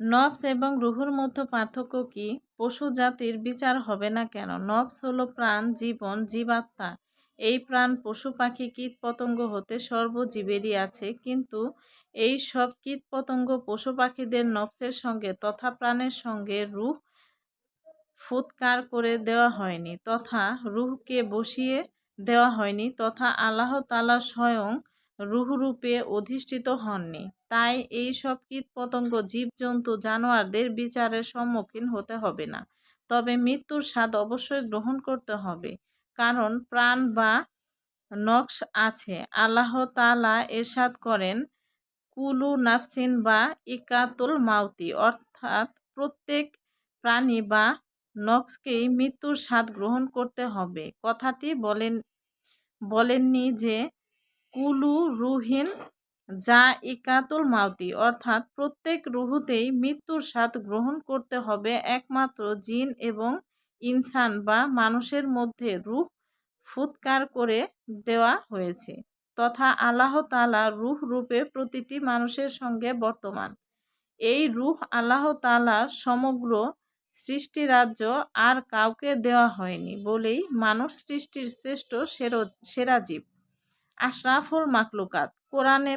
নফস এবং রুহুর মধ্যে পার্থক্য কি? পশু জাতির বিচার হবে না কেন? নফস হলো প্রাণ, জীবন, জীবাত্মা। এই প্রাণ পশু পাখি কীট পতঙ্গ হতে সর্বজীবেরই আছে, কিন্তু এই সব কীট পতঙ্গ পশু পাখিদের নফসের সঙ্গে তথা প্রাণের সঙ্গে রুহ ফুৎকার করে দেওয়া হয়নি, তথা রুহকে বসিয়ে দেওয়া হয়নি, তথা আল্লাহ তালা স্বয়ং রুহরূপে অধিষ্ঠিত হননি। তাই এই সব কীট পতঙ্গ জীবজন্তু জানোয়ারদের বিচারের সম্মুখীন হতে হবে না। তবে মৃত্যুর স্বাদ অবশ্যই গ্রহণ করতে হবে। কারণ প্রাণ বা নকশ আছে। আল্লাহ তালা এরশাদ করেন, কুলু নাফসিন বা ইকাতুল মাউতি, অর্থাৎ প্রত্যেক প্রাণী বা নক্সকেই মৃত্যুর স্বাদ গ্রহণ করতে হবে। কথাটি বলেন, বলেননি যে কুলু রুহিন যা ইকাতুল মাউতি। অর্থাৎ প্রত্যেক রুহুতেই মৃত্যুর স্বাদ গ্রহণ করতে হবে একমাত্র জিন এবং ইনসান বা মানুষের মধ্যে রুহ ফুৎকার করে দেওয়া হয়েছে তথা আল্লাহ তালা রুহ রূপে প্রতিটি মানুষের সঙ্গে বর্তমান। এই রুহ আল্লাহ তালার সমগ্র সৃষ্টি রাজ্য আর কাউকে দেওয়া হয়নি বলেই মানুষ সৃষ্টির শ্রেষ্ঠ সেরা জীব। আশরাফুল মাকলুকাত কোরআনে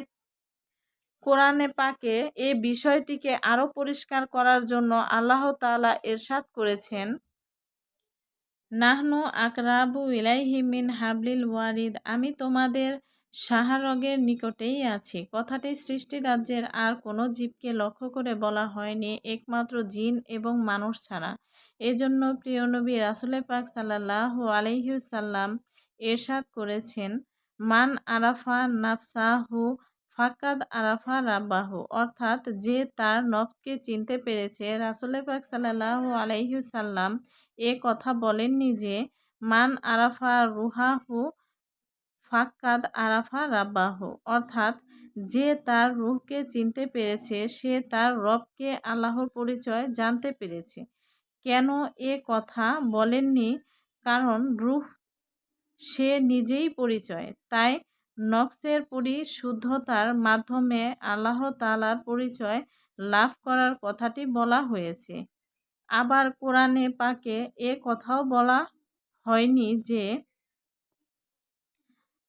কোরআনে পাকে এ বিষয়টিকে আরও পরিষ্কার করার জন্য আল্লাহ তালা এরশাদ করেছেন, নাহনু আকরাবু ইলাইহি মিন হাবলিল ওয়ারিদ, আমি তোমাদের সাহারগের নিকটেই আছি। কথাটি সৃষ্টি রাজ্যের আর কোনো জীবকে লক্ষ্য করে বলা হয়নি, একমাত্র জিন এবং মানুষ ছাড়া। এজন্য প্রিয় নবী রাসুলে পাক সাল্লাহ আলহিউসাল্লাম এরশাদ করেছেন মান আরাফা নাফসাহু ফাকাদ আরাফা রাব্বাহু। অর্থাৎ যে তার নফসকে চিনতে পেরেছে রাসুলে পাক সাল্লাহ আলাইহুসাল্লাম এ কথা বলেননি যে, মান আরাফা রুহাহু ফাক্কাদ আরাফা রাব্বাহু। অর্থাৎ যে তার রুহকে চিনতে পেরেছে, সে তার রবকে আল্লাহর পরিচয় জানতে পেরেছে। কেন এ কথা বলেননি? কারণ রুহ সে নিজেই পরিচয়। তাই নকশের পরিশুদ্ধতার মাধ্যমে আল্লাহ তালার পরিচয় লাভ করার কথাটি বলা হয়েছে। আবার কোরআনে পাকে এ কথাও বলা হয়নি যে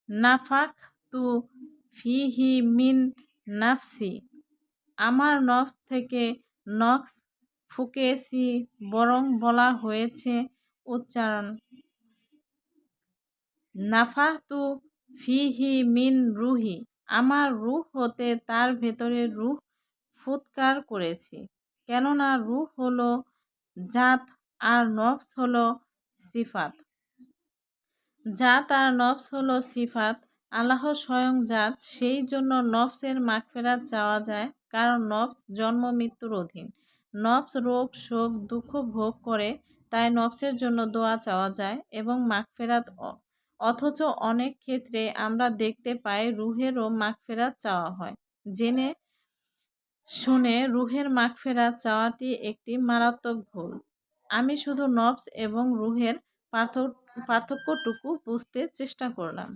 নাফাক তু ফিহি মিন নাফসি। আমার নফস থেকে নক্স ফুকেছি বরং বলা হয়েছে, উচ্চারণ নাফাতু ফিহি মিন রুহি, আমার রুহ হতে তার ভেতরে রুহ ফুৎকার করেছি। কেননা রুহ হলো জাত আর নফস হলো সিফাত। জাত আর নফস হলো সিফাত। আল্লাহ স্বয়ং জাত, সেই জন্য নফসের মাগফেরাত চাওয়া যায়, কারণ নফস জন্ম মৃত্যুর অধীন। নফস রোগ, শোক, দুঃখ ভোগ করে, তাই নফসের জন্য দোয়া চাওয়া যায় এবং মাগফেরাত অথচ অনেক ক্ষেত্রে আমরা দেখতে পাই রুহেরও মাগফেরাত চাওয়া হয়। জেনে শুনে রুহের মাগফেরাত চাওয়াটি একটি মারাত্মক ভুল। আমি শুধু নফস এবং রুহের পার্থক্যটুকু বুঝতে চেষ্টা করলাম।